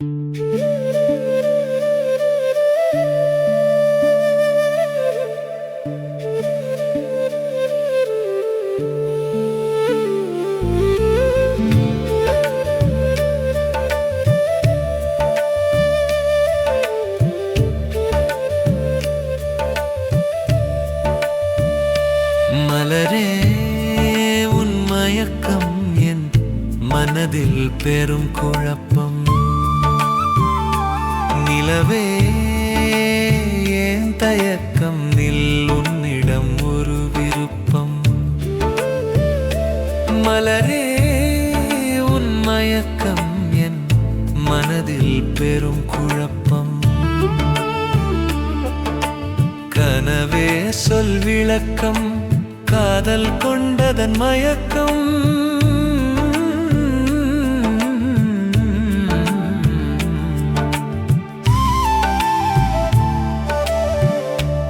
மலரே உன் மயக்கம் என் மனதில் பெரும் குழப்பம். நிலவே ஏன் தயக்கம் நில் உன்னிடம் ஒரு விருப்பம்? மலரே உன் மயக்கம் என் மனதில் பெரும் குழப்பம். கனவே சொல் விளக்கம் காதல் கொண்டதன் மயக்கம்.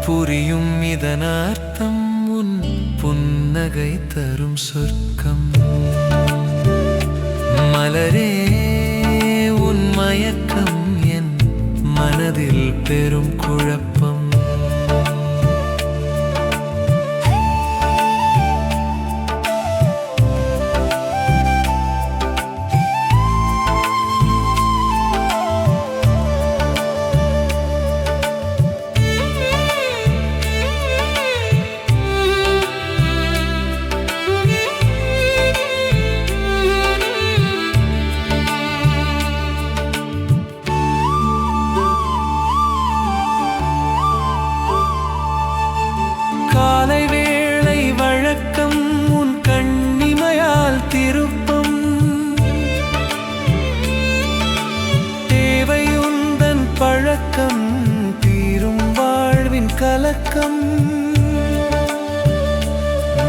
புரியும் இதனார்த்தம் உன் புன்னகை தரும் சொர்க்கம். மலரே உன் மயக்கம் என் மனதில் பெரும் குழப்பம். பழக்கம் தீரும் வாழ்வின் கலக்கம்.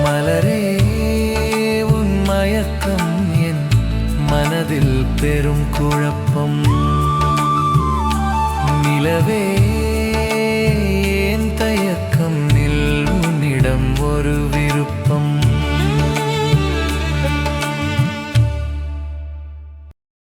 மலரே உன் மயக்கம் என் மனதில் பெரும் குழப்பம். நிலவே